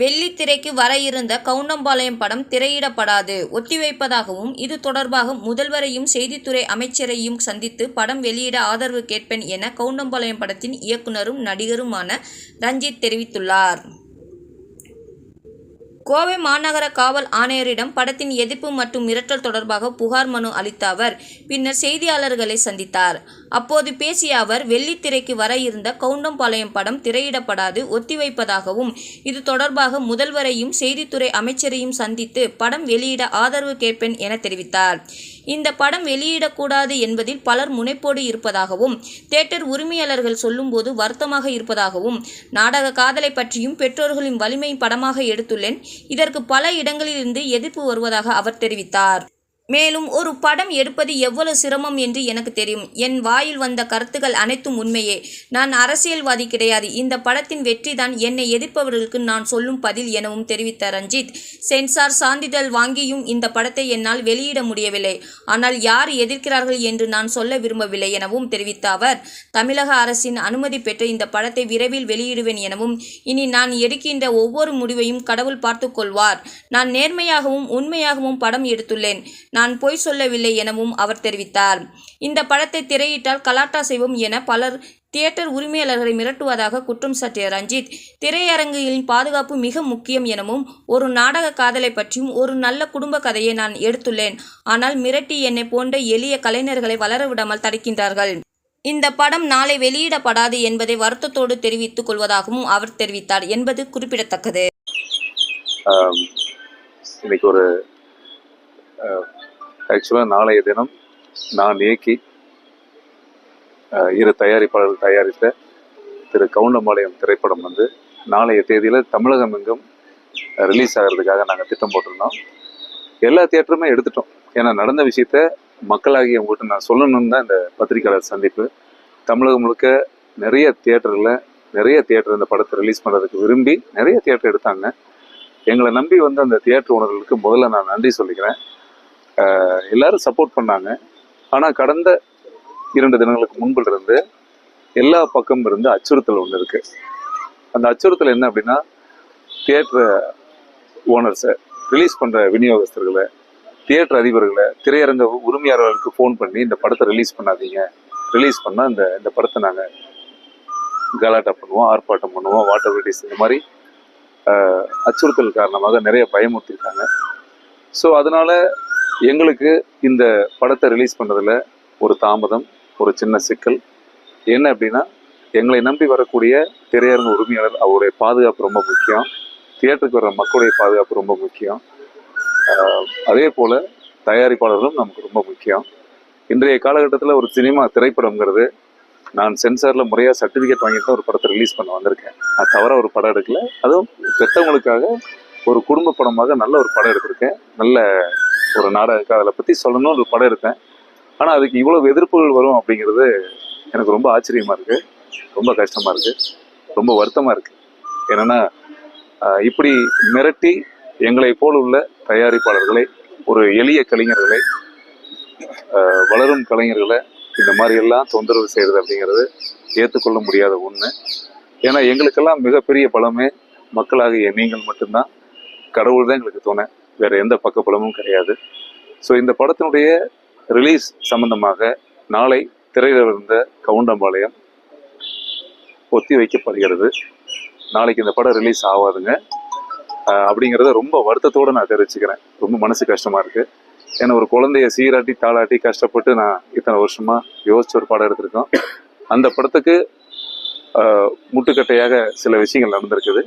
வெள்ளித்திரைக்கு வர இருந்த கவுண்டம்பாளையம் படம் திரையிடப்படாது. ஒத்திவைப்பதாகவும் இது தொடர்பாக முதல்வரையும் செய்தித்துறை அமைச்சரையும் சந்தித்து படம் வெளியிட ஆதரவு கேட்பேன் என கவுண்டம்பாளையம் படத்தின் இயக்குனரும் நடிகருமான ரஞ்சித் தெரிவித்துள்ளார். கோவை மாநகர காவல் ஆணையரிடம் படத்தின் எதிர்ப்பு மற்றும் மிரட்டல் தொடர்பாக புகார் மனு அளித்த அவர் பின்னர் செய்தியாளர்களை சந்தித்தார். அப்போது பேசிய அவர் வெள்ளித்திரைக்கு வர இருந்த கவுண்டம்பாளையம் படம் திரையிடப்படாது ஒத்திவைப்பதாகவும் இது தொடர்பாக முதல்வரையும் செய்தித்துறை அமைச்சரையும் சந்தித்து படம் வெளியிட ஆதரவு கேட்பேன் என தெரிவித்தார். இந்த படம் வெளியிடக்கூடாது என்பதில் பலர் முனைப்போடு இருப்பதாகவும் தியேட்டர் உரிமையாளர்கள் சொல்லும்போது வருத்தமாக இருப்பதாகவும் நாடக காதலை பற்றியும் பெற்றோர்களின் வலிமை படமாக எடுத்துள்ளேன். இதற்கு பல இடங்களிலிருந்து எதிர்ப்பு வருவதாக அவர் தெரிவித்தார். மேலும் ஒரு படம் எடுப்பது எவ்வளவு சிரமம் என்று எனக்கு தெரியும். என் வாயில் வந்த கருத்துக்கள் அனைத்தும் உண்மையே. நான் அரசியல்வாதி கிடையாது. இந்த படத்தின் வெற்றிதான் என்னை எதிர்ப்பவர்களுக்கு நான் சொல்லும் பதில் எனவும் தெரிவித்த ரஞ்சித். சென்சார் சான்றிதழ் வாங்கியும் இந்த படத்தை என்னால் வெளியிட முடியவில்லை. ஆனால் யார் எதிர்க்கிறார்கள் என்று நான் சொல்ல விரும்பவில்லை எனவும் தெரிவித்த அவர். தமிழக அரசின் அனுமதி பெற்று இந்த படத்தை விரைவில் வெளியிடுவேன் எனவும் இனி நான் எடுக்கின்ற ஒவ்வொரு முடிவையும் கடவுள் பார்த்துக்கொள்வார் நான் நேர்மையாகவும் உண்மையாகவும் படம் எடுத்துள்ளேன். நான் பொய் சொல்லவில்லை எனவும் அவர் தெரிவித்தார். இந்த படத்தை திரையிட்டால் கலாட்டா செய்வோம் என பலர் தியேட்டர் உரிமையாளர்களை மிரட்டுவதாக குற்றம் சாட்டிய ரஞ்சித் திரையரங்குகளின் பாதுகாப்பு மிக முக்கியம் எனவும் ஒரு நாடக காதலை பற்றியும் ஒரு நல்ல குடும்ப கதையை நான் எடுத்துள்ளேன். ஆனால் மிரட்டி என்னை போன்ற எளிய கலைஞர்களை வளரவிடாமல் தடுக்கின்றார்கள். இந்த படம் நாளை வெளியிடப்படாது என்பதை வருத்தத்தோடு தெரிவித்துக் கொள்வதாகவும் அவர் தெரிவித்தார் என்பது குறிப்பிடத்தக்கது. இன்னைக்கு ஒரு ஆக்சுவலாக நாளைய தினம் நான் இயக்கி இரு தயாரிப்பாளர்கள் தயாரித்த திரு கவுண்டம்பாளையம் திரைப்படம் வந்து நாளைய தேதியில் தமிழகம் எங்கும் ரிலீஸ் ஆகிறதுக்காக நாங்கள் திட்டம் போட்டிருந்தோம். எல்லா தியேட்டருமே எடுத்துட்டோம். ஏன்னா நடந்த விஷயத்த மக்களாகி உங்கள்கிட்ட நான் சொல்லணும்னு தான் இந்த பத்திரிகையாளர் சந்திப்பு. தமிழகம் முழுக்க நிறைய தியேட்டரில் நிறைய தியேட்டர் இந்த படத்தை ரிலீஸ் பண்ணுறதுக்கு விரும்பி நிறைய தியேட்டர் எடுத்தாங்க. எங்களை நம்பி வந்து அந்த தியேட்டர் உணர்வுகளுக்கு முதல்ல நான் நன்றி சொல்லிக்கிறேன். எல்லாரும் சப்போர்ட் பண்ணாங்க. ஆனால் கடந்த இரண்டு தினங்களுக்கு முன்பில் இருந்து எல்லா பக்கம் இருந்து அச்சுறுத்தல் ஒன்று இருக்கு. அந்த அச்சுறுத்தல் என்ன அப்படின்னா தியேட்டர் ஓனர்ஸை ரிலீஸ் பண்ணுற விநியோகஸ்தர்களை தியேட்டர் அதிபர்களை திரையரங்க உரிமையாளர்களுக்கு ஃபோன் பண்ணி இந்த படத்தை ரிலீஸ் பண்ணாதீங்க. ரிலீஸ் பண்ணால் இந்த இந்த படத்தை நாங்கள் கலாட்டா பண்ணுவோம் ஆர்ப்பாட்டம் பண்ணுவோம் வாட்டர் வெடிஸ் இந்த மாதிரி அச்சுறுத்தல் காரணமாக நிறைய பயமுறுத்திருக்காங்க. ஸோ அதனால எங்களுக்கு இந்த படத்தை ரிலீஸ் பண்ணுறதுல ஒரு தாமதம் ஒரு சின்ன சிக்கல். என்ன அப்படின்னா எங்களை நம்பி வரக்கூடிய திரையரங்க உரிமையாளர் அவருடைய பாதுகாப்பு ரொம்ப முக்கியம். தியேட்டருக்கு வர்ற மக்களுடைய பாதுகாப்பு ரொம்ப முக்கியம். அதே போல் தயாரிப்பாளர்களும் நமக்கு ரொம்ப முக்கியம். இன்றைய காலகட்டத்தில் ஒரு சினிமா திரைப்படம்ங்கிறது நான் சென்சாரில் முறையாக சர்டிஃபிகேட் வாங்கிட்டு தான் ஒரு படத்தை ரிலீஸ் பண்ண வந்திருக்கேன். நான் தவற ஒரு படம் எடுக்கல. அதுவும் பெற்றவங்களுக்காக ஒரு குடும்ப படமாக நல்ல ஒரு படம் எடுத்திருக்கேன். நல்ல ஒரு நாடக அதில் பற்றி சொல்லணும்னு ஒரு படம் எடுத்தேன். ஆனால் அதுக்கு இவ்வளோ எதிர்ப்புகள் வரும் அப்படிங்கிறது எனக்கு ரொம்ப ஆச்சரியமாக இருக்குது ரொம்ப கஷ்டமாக இருக்குது ரொம்ப வருத்தமாக இருக்குது என்னென்னா இப்படி மிரட்டி எங்களை போல் உள்ள தயாரிப்பாளர்களை ஒரு எளிய கலைஞர்களை வளரும் கலைஞர்களை இந்த மாதிரி எல்லாம் தொந்தரவு செய்கிறது அப்படிங்கிறது ஏற்றுக்கொள்ள முடியாத ஒன்று ஏன்னா எங்களுக்கெல்லாம் மிகப்பெரிய பலமே மக்களாகிய நீங்கள் மட்டும்தான். கடவுள் தான் எங்களுக்கு துணை. வேற எந்த பக்கபலமும் கிடையாது. ஸோ இந்த படத்தினுடைய ரிலீஸ் சம்பந்தமாக நாளை திரையில் இருந்த கவுண்டம்பாளையம் ஒத்தி வைக்கப்படுகிறது. நாளைக்கு இந்த படம் ரிலீஸ் ஆகாதுங்க. அப்படிங்கிறத ரொம்ப வருத்தத்தோடு நான் தெரிவிச்சுக்கிறேன். ரொம்ப மனசு கஷ்டமா இருக்கு. ஏன்னா ஒரு குழந்தைய சீராட்டி தாளாட்டி கஷ்டப்பட்டு நான் இத்தனை வருஷமா யோசிச்ச ஒரு படம் எடுத்திருக்கோம். அந்த படத்துக்கு ஆஹ் முட்டுக்கட்டையாக சில விஷயங்கள் நடந்திருக்குது.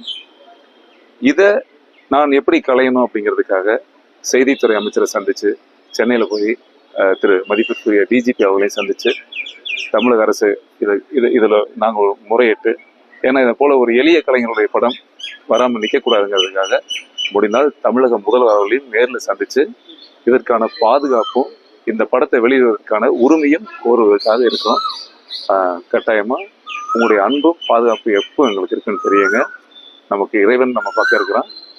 இதை நான் எப்படி களையணும் அப்படிங்கிறதுக்காக செய்தித்துறை அமைச்சரை சந்தித்து சென்னையில் போய் திரு மதிப்பிற்குரிய டிஜிபி அவர்களையும் சந்தித்து தமிழக அரசு இதை இது இதில் நாங்கள் முறையிட்டு ஏன்னா இதை போல் ஒரு எளிய கலைஞருடைய படம் வராமல் நிற்கக்கூடாதுங்கிறதுக்காக முடிந்தால் தமிழக முதல்வர் அவர்களையும் நேரில் சந்தித்து இதற்கான பாதுகாப்பும் இந்த படத்தை வெளியிடுவதற்கான உரிமையும் கோருவதற்காக இருக்கிறோம் கட்டாயமாக உங்களுடைய அன்பும் பாதுகாப்பு எப்போ எங்களுக்கு இருக்குன்னு தெரியுங்க. நமக்கு இறைவன் நம்ம பக்கம் இருக்கிறான்.